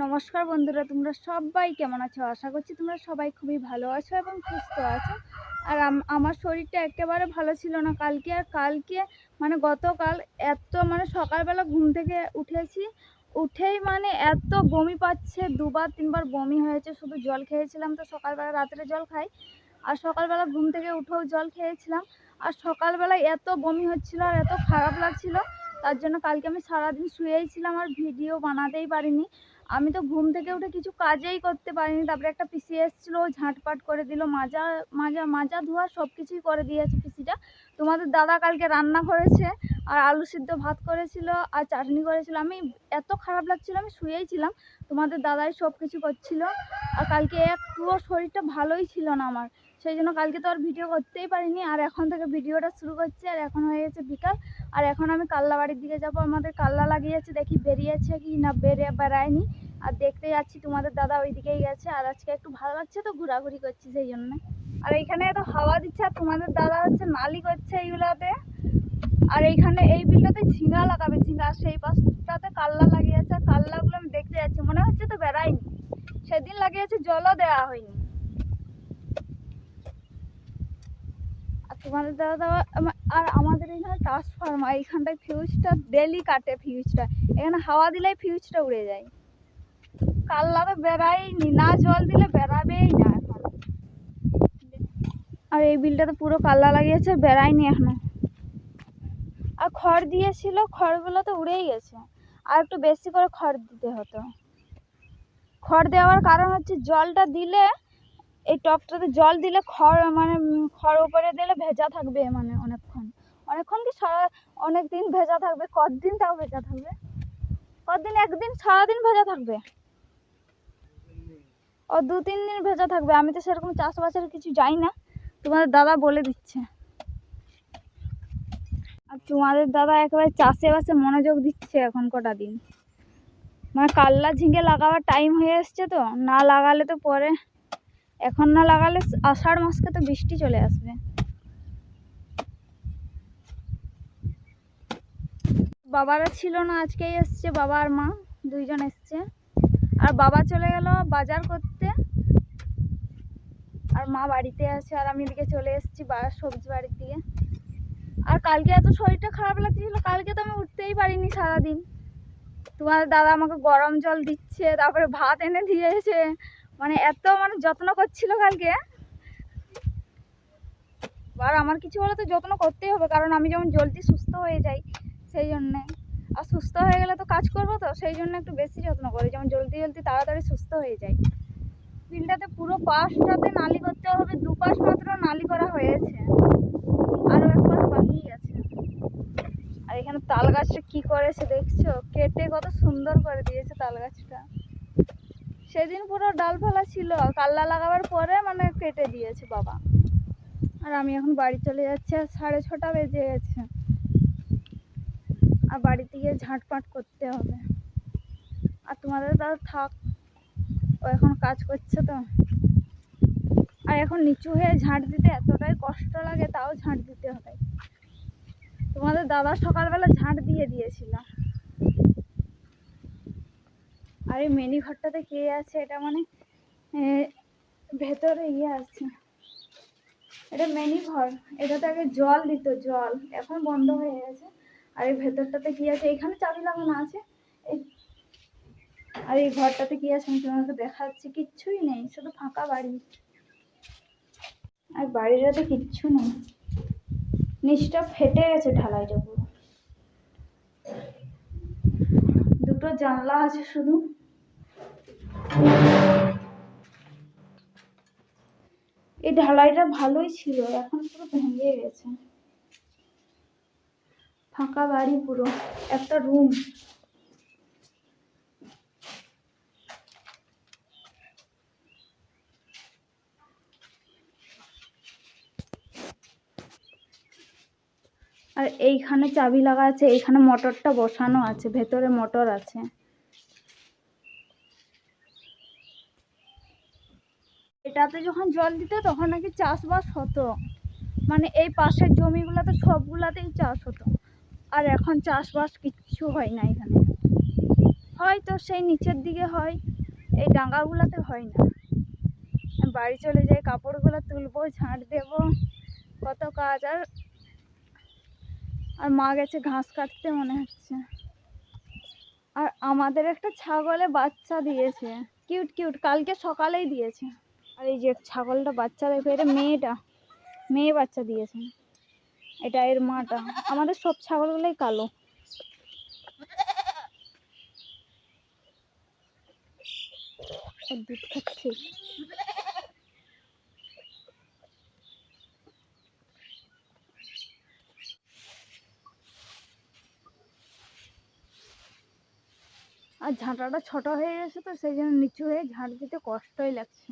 নমস্কার বন্ধুরা, তোমরা সবাই কেমন আছো? আশা করছি তোমরা সবাই খুবই ভালো আছো এবং সুস্থ আছো। আর আম- আমার শরীরটা একেবারে ভালো ছিল না। কালকে আর কালকে মানে গতকাল এত মানে সকালবেলা ঘুম থেকে উঠেছি, উঠেই মানে এত বমি পাচ্ছে, দুবার তিনবার বমি হয়েছে, শুধু জল খেয়েছিলাম তো সকালবেলা রাত্রে জল খাই, আর সকালবেলা ঘুম থেকে উঠেও জল খেয়েছিলাম, আর সকালবেলা এত বমি হচ্ছিল আর এত খারাপ লাগছিল, তার জন্য কালকে আমি সারাদিন শুয়েই ছিলাম আর ভিডিও বানাতেই পারিনি। আমি তো ঘুম থেকে উঠে কিছু কাজেই করতে পারিনি। তারপরে একটা পিসি এসছিল ঝাঁটপাট করে দিল, মাজা মাজা মাজা ধোয়া সব কিছুই করে দিয়েছে পিসিটা তোমাদের দাদা কালকে রান্না করেছে আর আলু সিদ্ধ ভাত করেছিল আর চাটনি করেছিল। আমি এত খারাপ লাগছিল, আমি শুয়েই ছিলাম। তোমাদের দাদাই সব কিছু করছিল। আর কালকে একটুও শরীরটা ভালোই ছিল না আমার। সেই জন্য কালকে তো আর ভিডিও করতেই পারিনি। আর এখন থেকে ভিডিওটা শুরু করছি। আর এখন হয়ে গেছে বিকাল। আর এখন আমি কাল্লা বাড়ির দিকে যাব। আমাদের কাল্লা লাগিয়েছে, দেখি বেরিয়েছে কি না, বেরে বেড়ায়নি। আর দেখতে যাচ্ছি, তোমাদের দাদা ওই দিকেই গেছে। আর আজকে একটু ভালো লাগছে তো, ঘোরাঘুরি করছি সেই জন্য। আর এখানে এত হাওয়া দিচ্ছে, আর তোমাদের দাদা হচ্ছে নালি করছে এইগুলাতে। আর এইখানে এই বিলটাতে ঝিঙা লাগাবে, ঝিঙা সেই পাশটাতে কাল্লা লাগিয়েছে, আর কাল্লাগুলো আমি দেখতে যাচ্ছি। মনে হচ্ছে তো বেড়ায়নি। সেদিন লাগিয়েছে, জলও দেওয়া হয়নি। আর তোমাদের দাদা আর আমাদের এখানে ট্রান্সফর্মার এইখানটায় ফিউজটা ডেলি কাটে ফিউজটা এখানে হাওয়া দিলেই ফিউজটা উড়ে যায়। কাল্লা তো বেড়ায়নি, না জল দিলে বেড়াবেই না এখন। আর এই বিলটা তো পুরো কাল্লা লাগিয়েছে, বেড়ায়নি এখনও। আর খড় দিয়েছিল, খড়গুলো তো উড়েই গেছে। আর একটু বেশি করে খড় দিতে হতো। খড় দেওয়ার কারণ হচ্ছে জলটা দিলে, এই টবটাতে জল দিলে খড় মানে খড় উপরে দিলে ভেজা থাকবে মানে অনেকক্ষণ। অনেকক্ষণ কি সারা অনেক দিন ভেজা থাকবে? কতদিন তাও ভেজা থাকবে? কতদিন? একদিন, সারাদিন ভেজা থাকবে। ও দু তিন দিন ভেজা থাকবে। আমি তো সেরকম চাষবাসের কিছু জানি না। তোমাদের দাদা বলে দিচ্ছে। আর তোমাদের দাদা একেবারে চাষে বাসে মনোযোগ দিচ্ছে এখন কটা দিন। মানে কাল্লা ঝিঙে লাগাবার টাইম হয়ে এসছে তো, না লাগালে তো পরে, এখন না লাগালে আষাঢ় মাসকে তো বৃষ্টি চলে আসবে। বাবারা ছিল না, আজকেই এসছে বাবা আর মা, দুইজন এসছে। আর বাবা চলে গেল বাজার করতে। আর মা বাড়িতে আছে আর আমি এদিকে চলে এসেছি বা, সবজি বাড়ির দিকে। আর কালকে এত শরীরটা খারাপ লাগছিল কালকে তো আমি উঠতেই পারিনি সারাদিন। তোমার দাদা আমাকে গরম জল দিচ্ছে, তারপরে ভাত এনে দিয়েছে। মানে এত মানে যত্ন করছিল কালকে। আর আমার কিছু হলে তো যত্ন করতেই হবে, কারণ আমি যেমন জলদি সুস্থ হয়ে যাই সেই জন্যে। আর সুস্থ হয়ে গেলে তো কাজ করব তো, সেই জন্য একটু বেশি যত্ন করি, যেমন জলদি জলদি তাড়াতাড়ি সুস্থ হয়ে যাই। বিলটাতে পুরো পাশটাতে নালি করতে হবে, দুপাশ মাত্র নালি করা হয়েছে আরও এক পাশ বাকি আছে আর এখানে তাল গাছটা কি করেছে, দেখছ? কেটে কত সুন্দর করে দিয়েছে তাল গাছটা সেদিন পুরো ডালফালা ছিল, কাল্লা লাগাবার পরে মানে কেটে দিয়েছে বাবা। আর আমি এখন বাড়ি চলে যাচ্ছি, আর সাড়ে ছটা বেজে গেছে। আর বাড়িতে গিয়ে ঝাঁটপাট করতে হবে। আর তোমাদের দাদা থাক, ও এখন কাজ করছে তো। আর এখন নিচু হয়ে ঝাঁট দিতে এতটাই কষ্ট লাগে, তাও ঝাঁট দিতে হয় তোমাদের দাদা সকালবেলা ঝাঁট দিয়ে দিয়েছিল। আর এই মেনি ঘরটাতে কে আছে এটা মানে ভেতরে ইয়ে আছে। এটা মেনি ঘর। এটাতে আগে জল দিত, জল। এখন বন্ধ হয়ে গেছে। আর এই ভেতরটাতে কি আছে? এখানে চাবি লাগানো আছে। আর এই ঘরটাতে কি আছে আমি তোমাকে দেখাচ্ছি। কিচ্ছুই নেই, শুধু ফাঁকা বাড়ি। আর বাড়িটাতে কিচ্ছু নেই। নিচটা ফেটে গেছে ঢালাইটা পুরো দুটো জানলা আছে শুধু। এই ঢালাইটা ভালোই ছিল, এখন পুরো ভেঙে গেছে। ফাঁকা বাড়ি পুরো, একটা রুম আর এইখানে চাবি লাগা আছে, এইখানে মোটরটা বসানো আছে, ভেতরে মোটর আছে। এটাতে যখন জল দিত তখন নাকি চাষবাস হতো। মানে এই পাশের জমিগুলোতে সবগুলাতেই চাষ হতো। আর এখন চাষবাস কিচ্ছু হয় না এখানে। হয়তো সেই নিচের দিকে হয়, এই ডাঙ্গাগুলোতে হয় না। বাড়ি চলে যাই, কাপড়গুলো তুলবো, ঝাঁট দেবো, কত কাজ আর আর মা গেছে ঘাস কাটতে মনে হচ্ছে। আর আমাদের একটা ছাগলে বাচ্চা দিয়েছে। কিউট কিউট, কালকে সকালেই দিয়েছে। আর এই যে ছাগলটা বাচ্চা দেখো এটা মেয়েটা, মেয়ে বাচ্চা দিয়েছে। এটা এর মাটা। আমাদের সব ছাগলগুলোই কালো। দুধ খাচ্ছে। আর ঝাঁটাটা ছোট হয়ে গেছে তো সেই জন্য নিচু হয়ে ঝাঁট দিতে কষ্টই লাগছে।